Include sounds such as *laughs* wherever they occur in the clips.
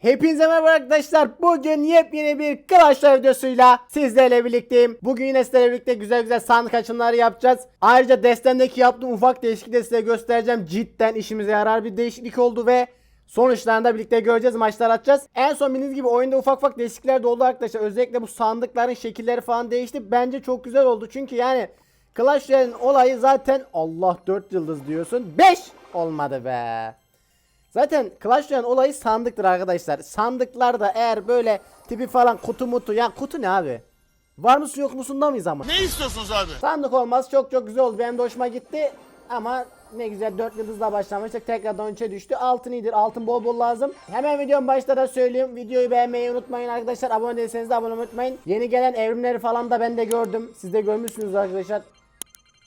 Hepinize merhaba arkadaşlar. Bugün yepyeni bir Clash videosuyla sizlerle birlikteyim. Bugün yine sizlerle birlikte güzel güzel sandık açımları yapacağız. Ayrıca destemdeki yaptığım ufak değişikliği de size göstereceğim. Cidden işimize yarar bir değişiklik oldu ve sonuçlarını da birlikte göreceğiz. Maçlar atacağız. En son bildiğiniz gibi oyunda ufak ufak değişiklikler de oldu arkadaşlar. Özellikle bu sandıkların şekilleri falan değişti. Bence çok güzel oldu. Çünkü yani Clash olayı zaten Allah 4 yıldız diyorsun. 5 olmadı be. Zaten Clash Royale olayı sandıktır arkadaşlar. Sandıklarda eğer böyle tipi falan kutu mutu ya kutu ne abi? Var mısın yok musun da mıyız ama? Ne istiyorsunuz abi? Sandık olmaz çok çok güzel oldu. Benim de hoşuma gitti. Ama ne güzel 4 yıldızla başlamıştık. Tekrardan 3'e düştü. Altın iyidir. Altın bol bol lazım. Hemen videonun başta da söyleyeyim. Videoyu beğenmeyi unutmayın arkadaşlar. Abone değilseniz de abone unutmayın. Yeni gelen evrimleri falan da ben de gördüm. Siz de görmüşsünüz arkadaşlar.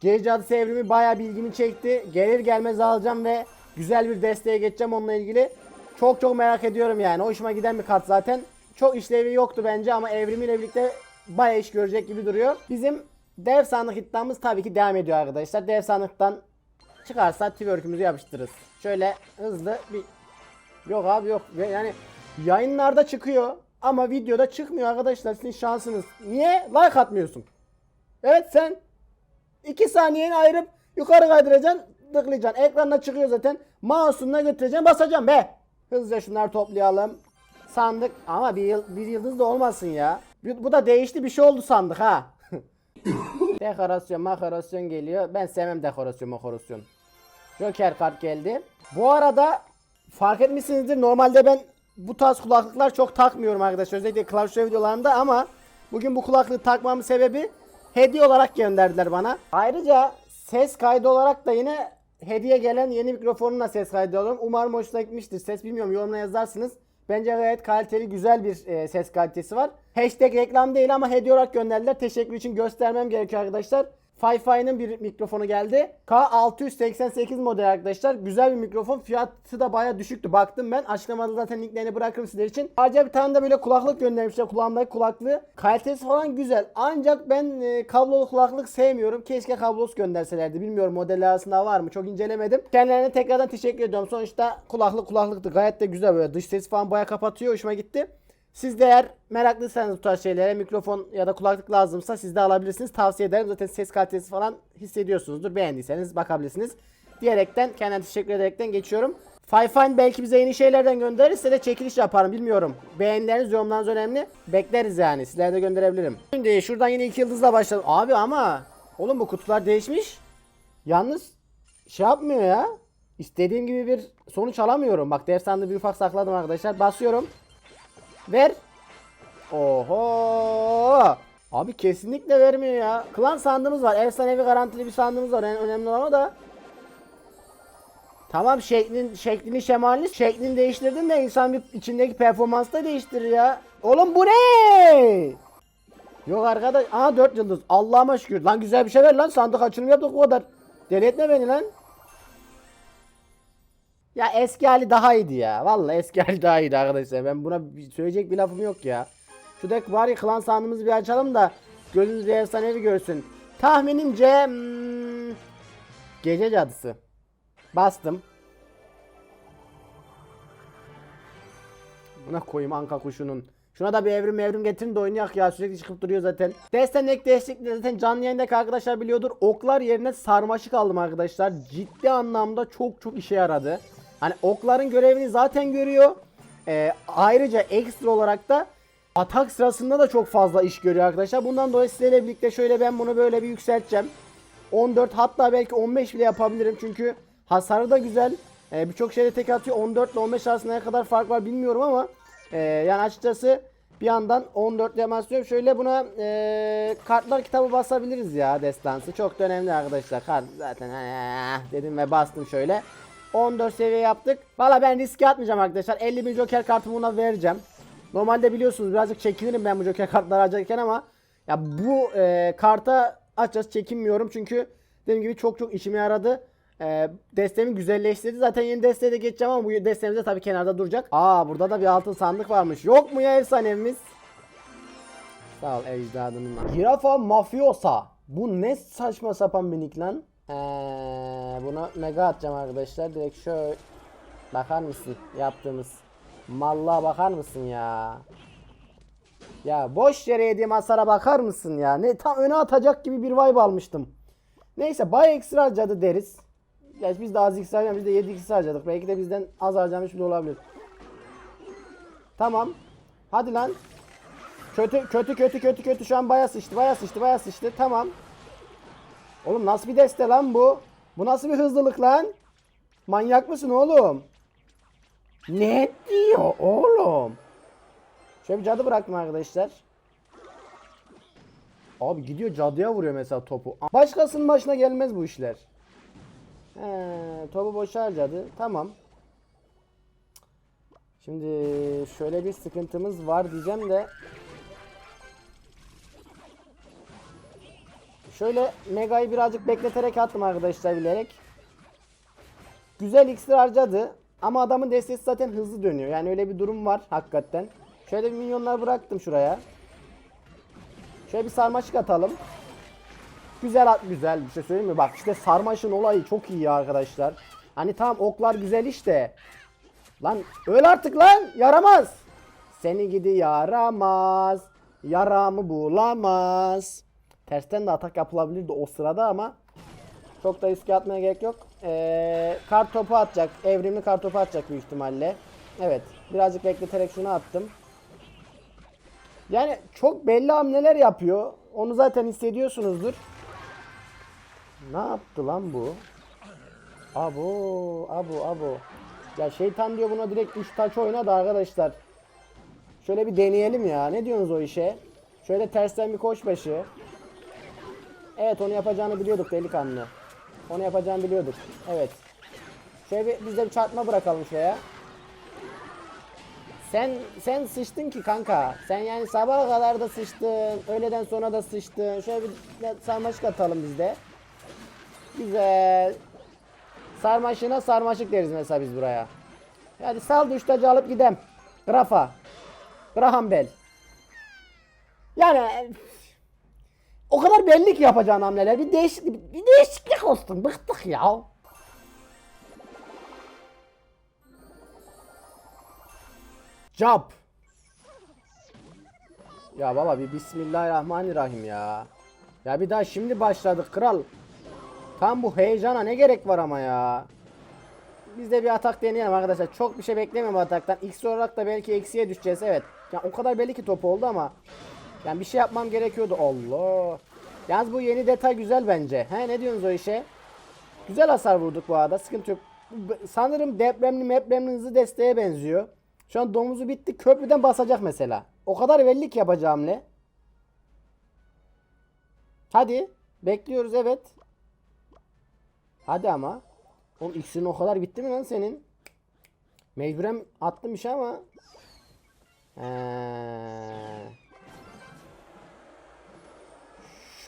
Gece adısı evrimi bayağı bilgimi çekti. Gelir gelmez alacağım ve güzel bir desteğe geçeceğim onunla ilgili. Çok çok merak ediyorum yani. Hoşuma giden bir kart zaten. Çok işlevi yoktu bence ama evrimiyle birlikte bayağı iş görecek gibi duruyor. Bizim dev sandık iddiamız tabii ki devam ediyor arkadaşlar. Dev sandıktan çıkarsa twerk'ümüzü yapıştırırız. Şöyle hızlı bir Yok abi yok. Yani yayınlarda çıkıyor ama videoda çıkmıyor arkadaşlar. Sizin şansınız. Niye? Like atmıyorsun. Evet sen 2 saniyeni ayırıp yukarı kaydıracaksın, tıklayacaksın. Ekranda çıkıyor zaten. Mouse'unla götüreceksin, basacaksın be. Hızlıca şunları toplayalım. Sandık ama bir, yıl, bir yıldız da olmasın ya. Bu, da değişti bir şey oldu sandık ha. *laughs* dekorasyon makarasyon geliyor. Ben sevmem dekorasyon makarasyon. Joker kart geldi. Bu arada fark etmişsinizdir normalde ben bu tarz kulaklıklar çok takmıyorum arkadaşlar. Özellikle Royale videolarında ama bugün bu kulaklığı takmamın sebebi hediye olarak gönderdiler bana. Ayrıca ses kaydı olarak da yine hediye gelen yeni mikrofonumla ses kaydı alıyorum. Umarım hoşuna gitmiştir. Ses bilmiyorum yorumlara yazarsınız. Bence gayet kaliteli güzel bir e, ses kalitesi var. Hashtag reklam değil ama hediye olarak gönderdiler. Teşekkür için göstermem gerekiyor arkadaşlar. Fi-Fi'nin bir mikrofonu geldi. K688 model arkadaşlar. Güzel bir mikrofon. Fiyatı da baya düşüktü. Baktım ben. Açıklamada zaten linklerini bırakırım sizler için. Ayrıca bir tane de böyle kulaklık göndermişler. Kulağımdaki kulaklığı. Kalitesi falan güzel. Ancak ben e, kablolu kulaklık sevmiyorum. Keşke kablosuz gönderselerdi. Bilmiyorum model arasında var mı? Çok incelemedim. Kendilerine tekrardan teşekkür ediyorum. Sonuçta kulaklık kulaklıktı. Gayet de güzel böyle. Dış sesi falan baya kapatıyor. Hoşuma gitti. Siz de eğer meraklıysanız bu tarz şeylere mikrofon ya da kulaklık lazımsa siz de alabilirsiniz. Tavsiye ederim. Zaten ses kalitesi falan hissediyorsunuzdur. Beğendiyseniz bakabilirsiniz. Diyerekten kendine teşekkür ederekten geçiyorum. Fayfine belki bize yeni şeylerden gönderirse de çekiliş yaparım bilmiyorum. Beğenileriniz yorumlarınız önemli. Bekleriz yani. Sizlere de gönderebilirim. Şimdi şuradan yine iki yıldızla başladım. Abi ama oğlum bu kutular değişmiş. Yalnız şey yapmıyor ya. İstediğim gibi bir sonuç alamıyorum. Bak dev sandığı bir ufak sakladım arkadaşlar. Basıyorum. Ver. Oho. Abi kesinlikle vermiyor ya. Klan sandığımız var. Efsanevi garantili bir sandığımız var. En önemli olan da. Tamam şeklin, şeklini şemalini şeklini değiştirdin de insan bir içindeki performansı da değiştirir ya. Oğlum bu ne? Yok arkadaş. Aha 4 yıldız. Allah'ıma şükür. Lan güzel bir şey ver lan. Sandık açılımı yaptık o kadar. Deli etme beni lan. Ya eski hali daha iyiydi ya. Vallahi eski hali daha iyiydi arkadaşlar. Ben buna söyleyecek bir lafım yok ya. Şu var ya klan sandığımızı bir açalım da gözünüz bir efsanevi görsün. Tahminimce hmm, gece cadısı. Bastım. Buna koyayım anka kuşunun. Şuna da bir evrim evrim getirin de oynayak ya sürekli çıkıp duruyor zaten. Desten ek değişikliği zaten canlı yayındaki arkadaşlar biliyordur. Oklar yerine sarmaşık aldım arkadaşlar. Ciddi anlamda çok çok işe yaradı. Hani okların görevini zaten görüyor. Ee, ayrıca ekstra olarak da atak sırasında da çok fazla iş görüyor arkadaşlar. Bundan dolayı sizlerle birlikte şöyle ben bunu böyle bir yükselteceğim. 14 hatta belki 15 bile yapabilirim çünkü hasarı da güzel. Ee, Birçok şeyde tek atıyor. 14 ile 15 arasında ne kadar fark var bilmiyorum ama e, yani açıkçası bir yandan 14 demonstrasyon şöyle buna e, kartlar kitabı basabiliriz ya destansı. Çok da önemli arkadaşlar. Kart zaten dedim ve bastım şöyle. 14 seviye yaptık. Valla ben riske atmayacağım arkadaşlar. 50 bin joker kartımı buna vereceğim. Normalde biliyorsunuz birazcık çekinirim ben bu joker kartları harcarken ama ya bu e, karta açacağız çekinmiyorum çünkü dediğim gibi çok çok işime yaradı. E, destemi güzelleştirdi. Zaten yeni desteğe de geçeceğim ama bu destemiz de tabii kenarda duracak. Aa burada da bir altın sandık varmış. Yok mu ya efsanemiz? Sağ ol ecdadının. Girafa mafiosa. Bu ne saçma sapan bir nick lan? Ee, buna mega atacağım arkadaşlar. Direkt şöyle bakar mısın yaptığımız Mallığa bakar mısın ya? Ya boş yere yediğim hasara bakar mısın ya? Ne tam öne atacak gibi bir vibe almıştım. Neyse bay ekstra harcadı deriz. Gerçi biz de az x harcamışız, biz de 7 x harcadık. Belki de bizden az harcamış bile olabilir. Tamam. Hadi lan. Kötü kötü kötü kötü kötü şu an baya sıçtı baya sıçtı baya sıçtı. Tamam. Oğlum nasıl bir deste lan bu? Bu nasıl bir hızlılık lan? Manyak mısın oğlum? Ne diyor oğlum? Şöyle bir cadı bıraktım arkadaşlar. Abi gidiyor cadıya vuruyor mesela topu. Başkasının başına gelmez bu işler. He, topu boşa harcadı. Tamam. Şimdi şöyle bir sıkıntımız var diyeceğim de. Şöyle Mega'yı birazcık bekleterek attım arkadaşlar bilerek. Güzel iksir harcadı. Ama adamın destesi zaten hızlı dönüyor. Yani öyle bir durum var hakikaten. Şöyle bir minyonlar bıraktım şuraya. Şöyle bir sarmaşık atalım. Güzel at güzel bir şey söyleyeyim mi? Bak işte sarmaşın olayı çok iyi arkadaşlar. Hani tamam oklar güzel işte. Lan öl artık lan yaramaz. Seni gidi yaramaz. Yaramı bulamaz. Tersten de atak yapılabilirdi o sırada ama çok da riske atmaya gerek yok. Ee, kart topu atacak. Evrimli kart topu atacak büyük ihtimalle. Evet. Birazcık bekleterek şunu attım. Yani çok belli hamleler yapıyor. Onu zaten hissediyorsunuzdur. Ne yaptı lan bu? Abo, abo, abo. Ya şeytan diyor buna direkt 3 taç oynadı arkadaşlar. Şöyle bir deneyelim ya. Ne diyorsunuz o işe? Şöyle tersten bir koşbaşı. Evet onu yapacağını biliyorduk delikanlı. Onu yapacağını biliyorduk. Evet. Şöyle bir, biz de bir çarpma bırakalım şuraya. Sen sen sıçtın ki kanka. Sen yani sabaha kadar da sıçtın. Öğleden sonra da sıçtın. Şöyle bir sarmaşık atalım biz de. Güzel. Sarmaşığına sarmaşık deriz mesela biz buraya. Hadi sal düştacı alıp gidem. Grafa. Graham Bell. Yani o kadar belli ki yapacağın hamleler. Bir değişiklik, bir değişiklik olsun. Bıktık ya. Jump. Ya baba bir Bismillahirrahmanirrahim ya. Ya bir daha şimdi başladık kral. Tam bu heyecana ne gerek var ama ya. Biz de bir atak deneyelim arkadaşlar. Çok bir şey beklemiyorum ataktan. X olarak da belki eksiye düşeceğiz. Evet. Ya o kadar belli ki top oldu ama. Yani bir şey yapmam gerekiyordu. Allah. Yalnız bu yeni detay güzel bence. He ne diyorsunuz o işe? Güzel hasar vurduk bu arada. Sıkıntı yok. Sanırım depremli mepremli hızlı desteğe benziyor. Şu an domuzu bitti. Köprüden basacak mesela. O kadar belli ki yapacağım ne? Hadi. Bekliyoruz evet. Hadi ama. Oğlum iksirin o kadar bitti mi lan senin? Mecburen attım işe ama. Ee,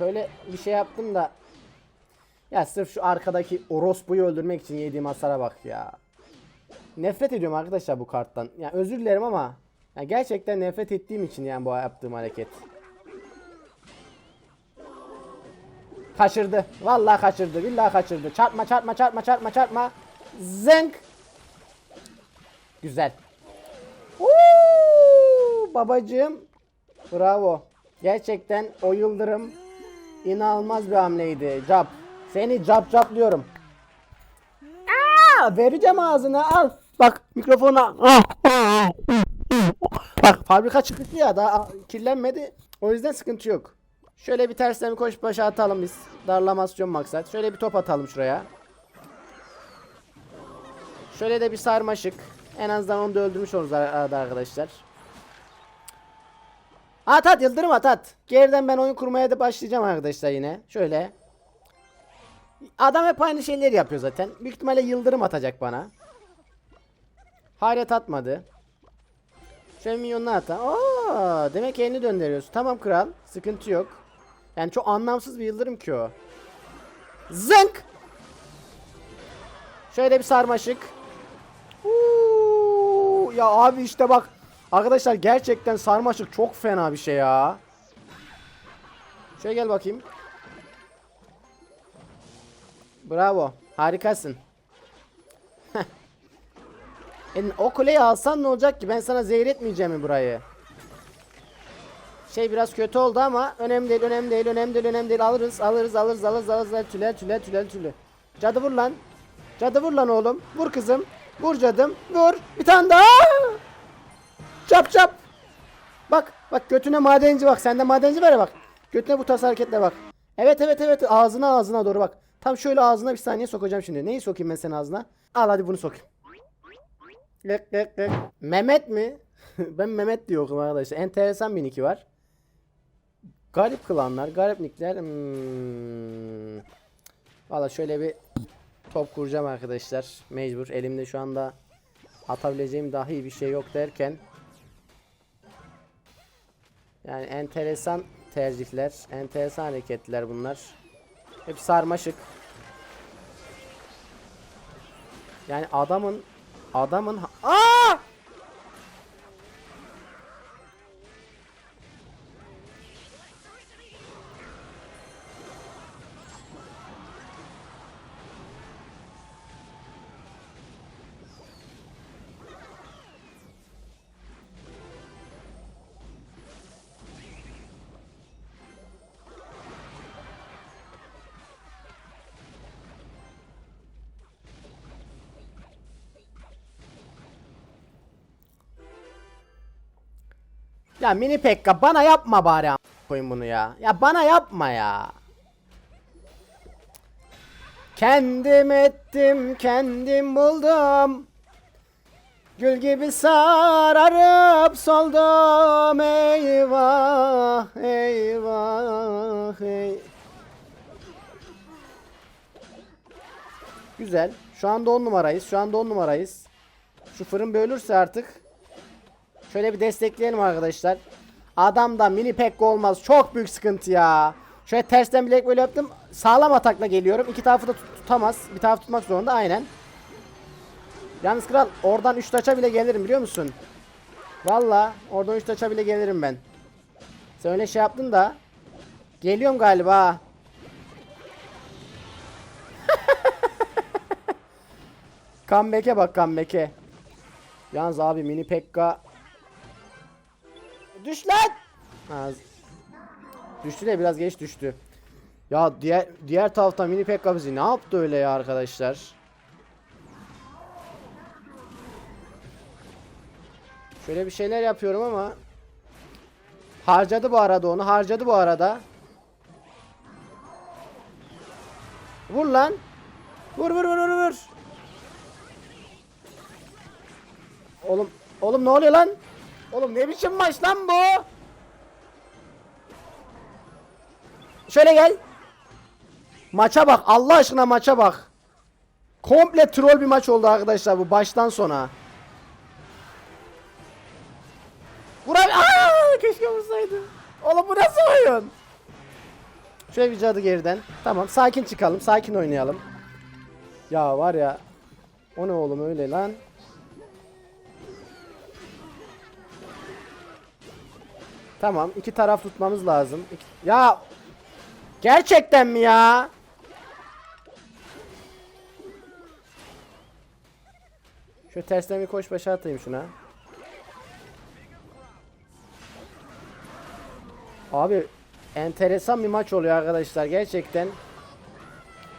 şöyle bir şey yaptım da. Ya sırf şu arkadaki orospuyu öldürmek için yediğim hasara bak ya. Nefret ediyorum arkadaşlar bu karttan. Ya özür dilerim ama ya gerçekten nefret ettiğim için yani bu yaptığım hareket. Kaçırdı. Vallahi kaçırdı. Billahi kaçırdı. Çarpma çarpma çarpma çarpma çarpma. Zınk. Güzel. Uuu, babacığım. Bravo. Gerçekten o yıldırım inanılmaz bir hamleydi. Cap. Seni cap cap diyorum. Aa, vereceğim ağzına al. Bak mikrofona. Bak fabrika çıkışı ya daha kirlenmedi. O yüzden sıkıntı yok. Şöyle bir tersten bir koş başa atalım biz. Darlamasyon maksat. Şöyle bir top atalım şuraya. Şöyle de bir sarmaşık. En azından onu da öldürmüş oluruz arkadaşlar. At at yıldırım at at. Geriden ben oyun kurmaya da başlayacağım arkadaşlar yine. Şöyle. Adam hep aynı şeyleri yapıyor zaten. Büyük ihtimalle yıldırım atacak bana. Hayret atmadı. Şöyle milyonunu ata. Aa, demek elini döndürüyorsun. Tamam kral. Sıkıntı yok. Yani çok anlamsız bir yıldırım ki o. Zınk. Şöyle bir sarmaşık. Uuu, ya abi işte bak. Arkadaşlar gerçekten sarmaşık çok fena bir şey ya. Şöyle gel bakayım. Bravo. Harikasın. E, o kuleyi alsan ne olacak ki? Ben sana zehir etmeyeceğim mi burayı? Şey biraz kötü oldu ama önemli değil, önemli değil, önemli değil, önemli değil. Alırız, alırız, alırız, alırız, alırız. alırız. Tüle, tüle, tüle, tüle. Cadı vur lan. Cadı vur lan oğlum. Vur kızım. Vur cadım. Vur. Bir tane daha. Çap çap. Bak, bak götüne madenci bak. Sende madenci var ya bak. Götüne bu tarz hareketle bak. Evet, evet, evet. Ağzına ağzına doğru bak. Tam şöyle ağzına bir saniye sokacağım şimdi. Neyi sokayım ben senin ağzına? Al hadi bunu sokayım. Lek lek lek. Mehmet mi? *laughs* ben Mehmet diyorum arkadaşlar. Enteresan bir nicki var. Garip klanlar, garip nickler. Hmm. Valla şöyle bir top kuracağım arkadaşlar. Mecbur. Elimde şu anda atabileceğim dahi bir şey yok derken. Yani enteresan tercihler, enteresan hareketler bunlar. Hep sarmaşık. Yani adamın adamın Ya mini pekka bana yapma bari koyun bunu ya. Ya bana yapma ya. Kendim ettim, kendim buldum. Gül gibi sararıp soldum eyvah eyvah ey. Güzel. Şu anda 10 numarayız. Şu anda 10 numarayız. Şu fırın bölürse artık Şöyle bir destekleyelim arkadaşlar. Adamda mini pekka olmaz. Çok büyük sıkıntı ya. Şöyle tersten bilek böyle yaptım. Sağlam atakla geliyorum. İki tarafı da tut- tutamaz. Bir taraf tutmak zorunda aynen. Yalnız kral oradan 3 taça bile gelirim biliyor musun? Valla oradan 3 taça bile gelirim ben. Sen öyle şey yaptın da. Geliyorum galiba. *laughs* comeback'e bak comeback'e. Yalnız abi mini pekka Düş lan. Ha, düştü de biraz geç düştü. Ya diğer diğer taraftan mini pekka bizi ne yaptı öyle ya arkadaşlar? Şöyle bir şeyler yapıyorum ama harcadı bu arada onu. Harcadı bu arada. Vur lan. Vur vur vur vur vur. Oğlum oğlum ne oluyor lan? Oğlum ne biçim maç lan bu? Şöyle gel. Maça bak. Allah aşkına maça bak. Komple troll bir maç oldu arkadaşlar bu baştan sona. Burak Aa, keşke vursaydı. Oğlum bu nasıl oyun? Şöyle bir geriden. Tamam sakin çıkalım. Sakin oynayalım. Ya var ya. O ne oğlum öyle lan. Tamam iki taraf tutmamız lazım. İki- Ya gerçekten mi ya? Şu tersten bir koş başa atayım şuna. Abi enteresan bir maç oluyor arkadaşlar gerçekten.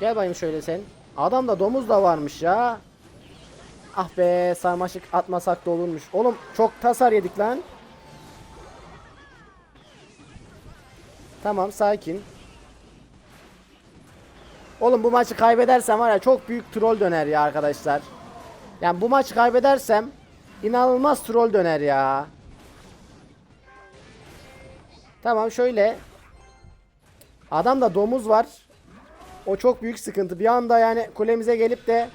Gel bayım şöyle sen. Adamda domuz da varmış ya. Ah be sarmaşık atmasak da olurmuş. Oğlum çok tasar yedik lan. Tamam sakin. Oğlum bu maçı kaybedersem var ya çok büyük troll döner ya arkadaşlar. Yani bu maçı kaybedersem inanılmaz troll döner ya. Tamam şöyle. Adamda domuz var. O çok büyük sıkıntı. Bir anda yani kulemize gelip de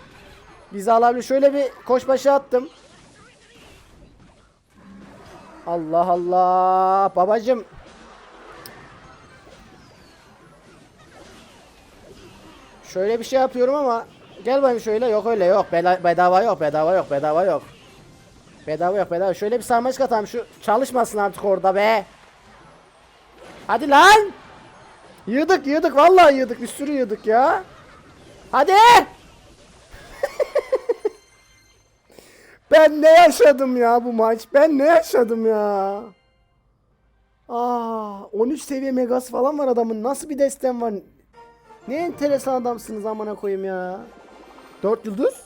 bizi alabilir. Şöyle bir koş başı attım. Allah Allah. Babacım. Şöyle bir şey yapıyorum ama gel bakayım şöyle yok öyle yok bedava yok bedava yok bedava yok. Bedava yok bedava. Şöyle bir sarmaşık atalım şu çalışmasın artık orada be. Hadi lan. Yığdık yığdık vallahi yığdık bir sürü yığdık ya. Hadi. be *laughs* ben ne yaşadım ya bu maç? Ben ne yaşadım ya? Aa, 13 seviye megas falan var adamın. Nasıl bir destem var? Ne enteresan adamsınız amına koyayım ya. 4 yıldız?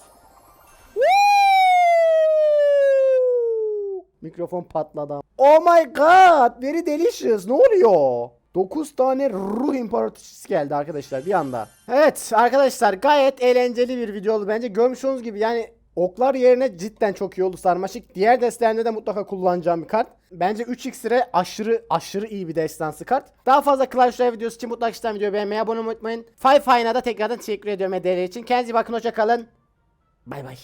Mikrofon patladı. Oh my god, very delicious. Ne oluyor? 9 tane ruh imparatoriçesi geldi arkadaşlar bir anda. Evet arkadaşlar gayet eğlenceli bir video oldu bence. Görmüş olduğunuz gibi yani oklar yerine cidden çok iyi oldu sarmaşık. Diğer destelerimde de mutlaka kullanacağım bir kart. Bence 3 iksire aşırı aşırı iyi bir destansı kart. Daha fazla Clash Royale videosu için mutlaka işte videoyu beğenmeyi, abone olmayı unutmayın. Five Fine'a da tekrardan teşekkür ediyorum hediyeleri için. Kendinize bakın hoşça kalın. Bay bay.